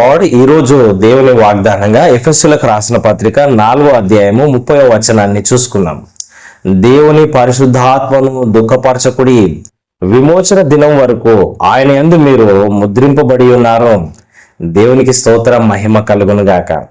God ఈరోజు దేవుని వాగ్దానంగా ఎఫ్ఎస్సులకు రాసిన పత్రిక నాలుగో అధ్యాయము ముప్పై వచనాన్ని చూసుకున్నాం. దేవుని పరిశుద్ధాత్మను దుఃఖపరచకుడి విమోచన దినం వరకు ఆయన యందు మీరు ముద్రింపబడి ఉన్నారు దేవునికి స్తోత్రం మహిమ కలుగును గాక.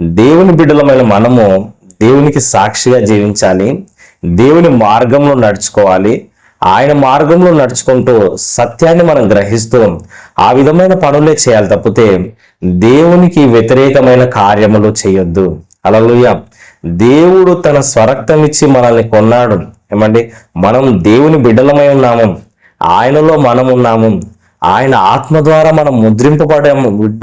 దేవుని బిడ్డలమైన మనము దేవునికి సాక్షిగా జీవించాలి. దేవుని మార్గంలో నడుచుకోవాలి. ఆయన మార్గంలో నడుచుకుంటూ సత్యాన్ని మనం గ్రహిస్తూ ఆ విధమైన పనులే చేయాలి తప్పితే దేవునికి వ్యతిరేకమైన కార్యములు చేయొద్దు. అలలుయ దేవుడు తన స్వరక్తం ఇచ్చి మనల్ని కొన్నాడు. ఏమండి? మనం దేవుని బిడ్డలమై ఉన్నాము. ఆయనలో మనం ఉన్నాము. ఆయన ఆత్మ ద్వారా మనం ముద్రింపబడ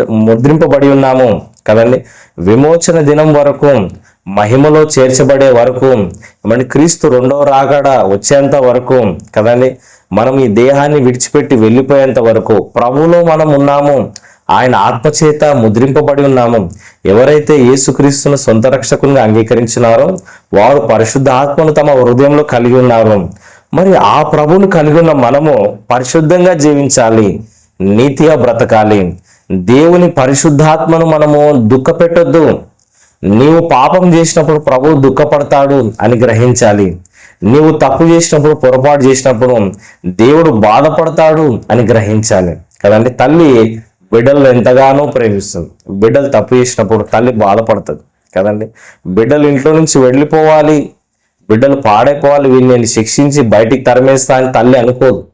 ముద్రింపబడి ఉన్నాము. కదండి? విమోచన దినం వరకు మహిమలో చేర్చబడే వరకు మన క్రీస్తు రెండవ రాగడ వచ్చేంత వరకు కదండి మనం ఈ దేహాన్ని విడిచిపెట్టి వెళ్ళిపోయేంత వరకు ప్రభులో మనం ఉన్నాము ఆయన ఆత్మచేత ముద్రింపబడి ఉన్నాము. ఎవరైతే యేసుక్రీస్తును సొంత రక్షకుని అంగీకరించినారో వారు పరిశుద్ధ ఆత్మను తమ హృదయంలో కలిగి ఉన్నారు. మరి ఆ ప్రభువును కలిగి ఉన్న మనము పరిశుద్ధంగా జీవించాలి నీతిగా బ్రతకాలి. దేవుని పరిశుద్ధాత్మను మనము దుఃఖపెట్టొద్దు. నీవు పాపం చేసినప్పుడు ప్రభువు దుఃఖపడతాడు అని గ్రహించాలి. నీవు తప్పు చేసినప్పుడు పొరపాటు చేసినప్పుడు దేవుడు బాధపడతాడు అని గ్రహించాలి. కదండి? తల్లి బిడ్డలు ఎంతగానో ప్రేమిస్తుంది. బిడ్డలు తప్పు చేసినప్పుడు తల్లి బాధపడుతుంది. కదండి? బిడ్డలు ఇంట్లో నుంచి వెళ్ళిపోవాలి. బిడ్డలు పాడైపోవాలి. వీళ్ళు నేను శిక్షించి బయటికి తరిమేస్తా అని తల్లి అనుకోదు.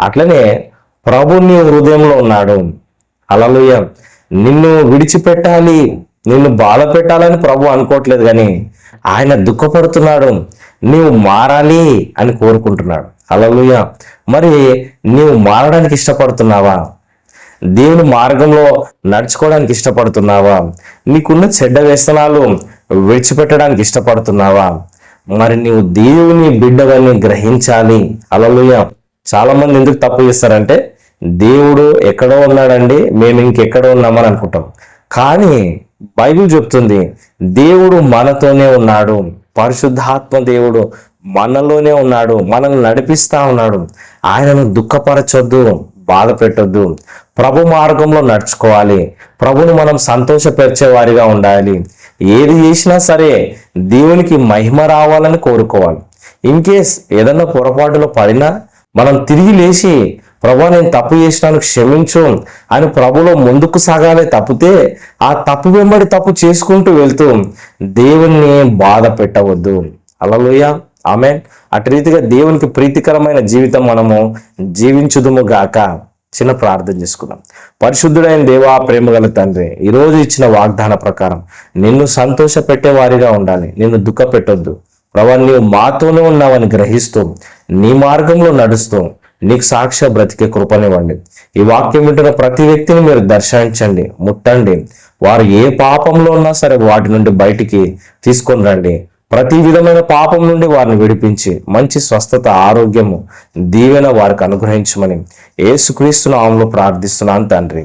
అట్లనే ప్రభు నీ హృదయంలో ఉన్నాడు. అలలుయ నిన్ను విడిచిపెట్టాలి. నిన్ను బాధ పెట్టాలని ప్రభు అనుకోవట్లేదు కానీ ఆయన దుఃఖపడుతున్నాడు. నీవు మారాలి అని కోరుకుంటున్నాడు. అలలుయ మరి నీవు మారడానికి ఇష్టపడుతున్నావా? దేవుని మార్గంలో నడుచుకోవడానికి ఇష్టపడుతున్నావా? నీకున్న చెడ్డ వ్యసనాలు విడిచిపెట్టడానికి ఇష్టపడుతున్నావా? మరి నీవు దేవుని బిడ్డవని గ్రహించాలి. అలలుయ చాలా మంది ఎందుకు తప్పు చేస్తారంటే దేవుడు ఎక్కడో ఉన్నాడండి మేము ఇంకెక్కడో ఉన్నామని అనుకుంటాం. కానీ బైబిల్ చెప్తుంది దేవుడు మనతోనే ఉన్నాడు. పరిశుద్ధాత్మ దేవుడు మనలోనే ఉన్నాడు. మనల్ని నడిపిస్తా ఉన్నాడు. ఆయనను దుఃఖపరచొద్దు బాధ పెట్టొద్దు. ప్రభు మార్గంలో నడుచుకోవాలి. ప్రభుని మనం సంతోషపరిచే వారిగా ఉండాలి. ఏది చేసినా సరే దేవునికి మహిమ రావాలని కోరుకోవాలి. ఇన్ కేస్ ఏదన్నా పొరపాటులో పడినా మనం తిరిగి లేచి ప్రభా నేను తప్పు చేసినాను క్షమించు అని ప్రభులో ముందుకు సాగాలి తప్పితే ఆ తప్పు వెంబడి తప్పు చేసుకుంటూ వెళ్తూ దేవుణ్ణి బాధ పెట్టవద్దు. అలలోయ ఆమె అటు రీతిగా దేవునికి ప్రీతికరమైన జీవితం మనము జీవించుదుము గాక. చిన్న ప్రార్థన చేసుకుందాం. పరిశుద్ధుడైన దేవా ప్రేమ గల తండ్రి ఈరోజు ఇచ్చిన వాగ్దాన ప్రకారం నిన్ను సంతోష వారిగా ఉండాలి నిన్ను దుఃఖ పెట్టొద్దు ప్రభా నీవు మాతోనే ఉన్నావని గ్రహిస్తూ నీ మార్గంలో నడుస్తూ నీకు సాక్ష్య బ్రతికే కృపనివ్వండి. ఈ వాక్యం వింటున్న ప్రతి వ్యక్తిని మీరు దర్శించండి ముట్టండి. వారు ఏ పాపంలో ఉన్నా సరే వాటి నుండి బయటికి తీసుకొని రండి. ప్రతి విధమైన పాపం నుండి వారిని విడిపించి మంచి స్వస్థత ఆరోగ్యము దీవెన వారికి అనుగ్రహించమని ఏసుక్రీస్తు నామంలో ప్రార్థిస్తున్నాను తండ్రి.